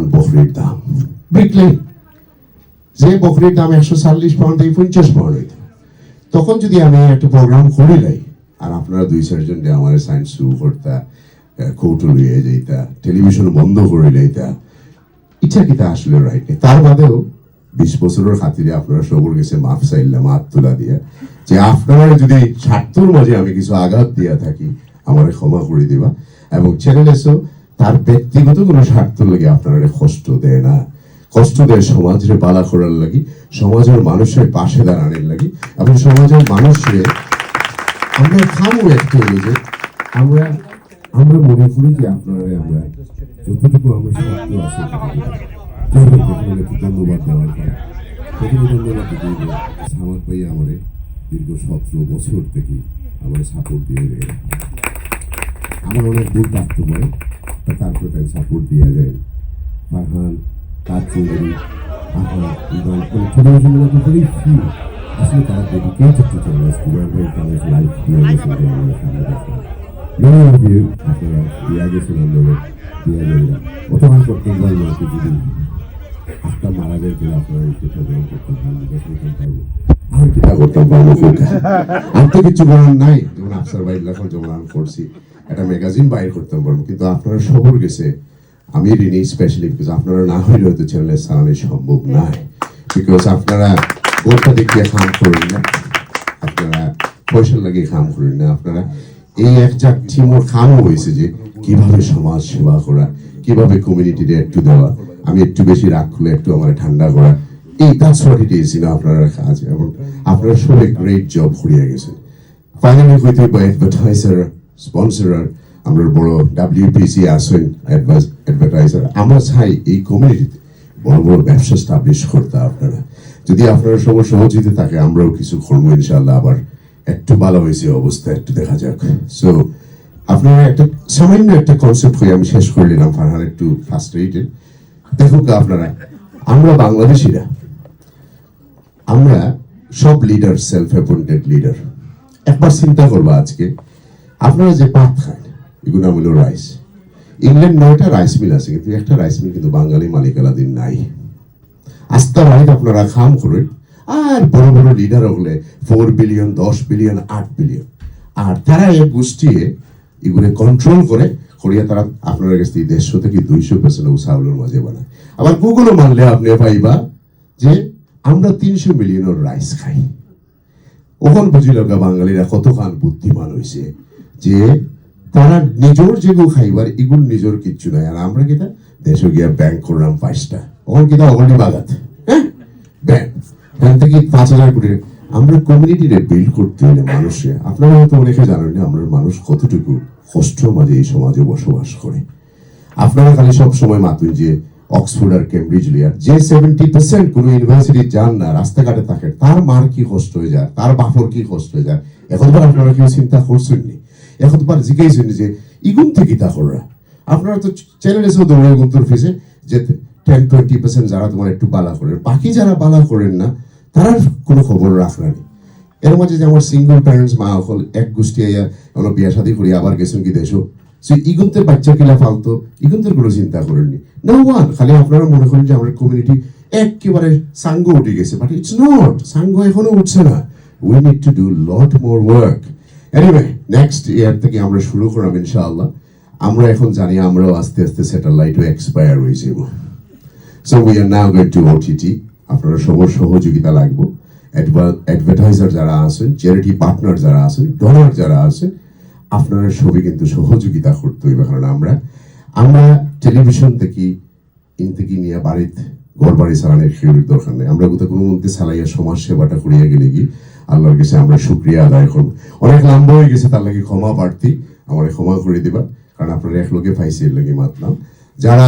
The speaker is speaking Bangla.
পাউন্ড বকরির দাম। বিকলে যে বকরির দাম একশো চল্লিশ পাউন্ড থেকে পঞ্চাশ পাউন্ড হইত। তখন যদি আমি একটা প্রোগ্রাম করিলাই আর আপনারা দুই চারজন আমার সায়েন্স শুরু করতা কৌটল হয়ে যাইতা টেলিভিশন বন্ধ করে লাইতা, ইচ্ছা কিতা আসলে রাইট নেই। তার বাদেও বিশ বছরের খাতিরে আপনারা সবর গেছে মাফ চাইলাম হাত তোলা দিয়া, যে আপনারা যদি স্বার্থর মাঝে আমি কিছু আঘাত দিয়া থাকি, আমার ক্ষমা করে দিবা। এবং চ্যানেল এসো তার ব্যক্তিগত কোনো স্বার্থ লাগে আপনারা কষ্ট দেয় না। কষ্ট দেয় সমাজের বালা করার লাগি, সমাজের মানুষের পাশে দাঁড়ানোর লাগি। এবং সমাজের মানুষের আমরা খামো একটু যে, আমরা আমরা মনে করি যে আপনারা, আমরা যতটুকু আমরা সাহায্য আছে ধন্যবাদ দেওয়ার পরে প্রথমে ধন্যবাদ দিতে সামাদ ভাই আমারে দীর্ঘ সতেরো বছর থেকে আমার সাপোর্ট দিয়ে আমার অনেক দূর থাকতে তারপরে তাই সাপোর্ট দেওয়া যায় ফারহান তার চৌধুরী আহা ইদান টেলিভিশন করেই ফি আসলে তারা ডেডিকেটেড টু চ্যানেল কুমার ভাই তাদের লাইফ দিয়ে গেছে যে আমাদের সামনে দেখতে many of you আপনারা দিয়া গেছেন আমাদের দিয়া যাইরা অথবা করতেন পারব না যদি আপনার মারা যেতে আপনারা এই চিঠা গ্রহণ করতে পারব দেখতে পারব আর তো কিছু করার নাই। যেমন আফসার ভাই লেখন যেমন করছি একটা ম্যাগাজিন বাইর করতাম পারব কিন্তু আপনারা সবর গেছে, আমি ঋণী স্পেশালি বিকজ আপনারা না হইলে হয়তো চ্যানেলে চালানো সম্ভব নাই। বিকজ আপনারা গোটা দেখিয়ে খাম করেন না, আপনারা পয়সা লাগিয়ে খাম করেন না, আপনারা এই এক জাক টিমোর খামও হয়েছে যে কীভাবে সমাজ সেবা করা, কীভাবে কমিউনিটিতে একটু দেওয়া, আমি একটু বেশি রাগ করলে, একটু আমার ঠান্ডা করা, এই দ্যাটস হোয়াট ইট ইজ আপনারা কাজ, এবং আপনারা সবাই গ্রেট জব করিয়া গেছেন। ফাইনালি হইতে বা অ্যাডভার্টাইজার স্পন্সরার আমরা বড় ডাব্লিউপিসি আসেন অ্যাডভার্টাইজার আমরা চাই এই কমিউনিটিতে বড় বড় ব্যবসা স্টাবলিশ করতে আপনারা। যদি আপনারা সবার সহযোগিতা থাকে, আমরাও কিছু করব ইনশাল্লাহ আবার একটু ভালো হয়েছে অবস্থা, একটু দেখা যাক। সো আপনারা একটা সামান্য একটা কনসেপ্ট হয়ে আমি শেষ করে নিলাম, ফারহান একটু ফ্রাস্ট্রেটেড দেখুন আপনারা, আমরা বাংলাদেশিরা, আমরা সব লিডার সেলফ অ্যাপয়েন্টেড লিডার একবার চিন্তা করব আজকে আপনারা যে পাত খান, এগুলো হলো রাইস ইংল্যান্ড নয়টা রাইস মিল আছে, কিন্তু একটা রাইস মিল কিন্তু বাঙালি মালিকালাদিন নাই। আস্তা রাইট আপনারা খাম করেন। আর বড় বড় লিডার হলে ফোর বিলিয়ন দশ বিলিয়ন আট বিলিয়ন আর তারা এক গোষ্ঠীয়ে এগুলো কন্ট্রোল করে, করিয়া তারা আপনার কাছ থেকে দেড়শো থেকে দুইশো পার্সেন্ট চাউলের মাঝে বানায়। আবার গুগলও মানলে আপনি পাইবা যে আমরা তিনশো মিলিয়নের রাইস খাই। ওখান বুঝিল বাঙালিরা কতখান বুদ্ধিমান হয়েছে যে তারা নিজের যেগুলো খাইবার এগুলো নিজের কিচ্ছু নাই। আর আমরা কিনা দেশে গিয়া ব্যাংক করলাম পাঁচটা। ওখান কিনা অগলি বাগাত। হ্যাঁ? ব্যাংক থেকে পাঁচ হাজার কোটি আমরা কমিউনিটিরে বিল্ড করতে হলে মানুষে আপনারা হয়তো অনেকে জানেন না, আমরা মানুষ কতটুকু কষ্ট মাঝে এই সমাজে বসবাস করে। আপনারা খালি সব সময় মাতুন যে অক্সফোর্ড আর কেমব্রিজ লিয়ার যে সেভেন্টি পার্সেন্ট কোনো ইউনিভার্সিটি যান না, রাস্তাঘাটে থাকে, তার মার কি কষ্ট হয়ে যায়? তার বাপর কি কষ্ট হয়ে যায়? এখন তো আপনারা কেউ চিন্তা করছেন নি। এখন তো জিজ্ঞাসেন যে, ইগুন থেকে তা কররা আপনারা তো চ্যানেল এসেও দৌড়ে গুন্তর ফিসে যে টেন টোয়েন্টি পার্সেন্ট যারা তোমার একটু বালা করেন। বাকি যারা বালা করেন না, তারা কোনো খবর রাখলেন এর মাঝে যে আমার সিঙ্গল প্যারেন্টস মা হল এক গোষ্ঠী আইয়া আমরা বিয়া শাদী করি, আবার গেছেন কি দেশও সে ইগুন্তের বাচ্চা কিলা ফালতো ইগুন্তের কোনো চিন্তা করেননি। নো ওয়ান খালি আপনারা মনে করেন যে আমার কমিউনিটি একেবারে সাঙ্গ উঠে গেছে। বাট ইটস নট সাঙ্গ এখনও উঠছে না। We need to do lot more work anyway next year থেকে আমরা শুরু করলাম ইনশাআল্লাহ। আমরা এখন জানি আমরাও আস্তে আস্তে স্যাটেলাইটও এক্সপায়ার হয়ে যাব। So we are now going to OTT আপনারা সবার সহযোগিতা লাগবো। অ্যাডভার্টাইজার যারা আছেন চ্যারিটি পার্টনার যারা আছেন ডোনার যারা আছেন, আপনারা সবই কিন্তু সহযোগিতা করতে হইবে কারণ আমরা আমরা টেলিভিশন দেখি ইন থেকে নিয়ে বাড়িতে ঘর বাড়ি চালানোর দরকার নেই। আমরা কোথাও কোনো মধ্যে চালাইয়া সমাজ সেবাটা করিয়া গেলে কি আল্লাহর কাছে আমরা সুক্রিয়া আদায় করব। অনেক লম্বা হয়ে গেছে, তার লাগে ক্ষমা প্রার্থী। আমার ক্ষমা করে দিবা, কারণ আপনারা এক লোকে পাইছে, এর লাগে মাতলাম। যারা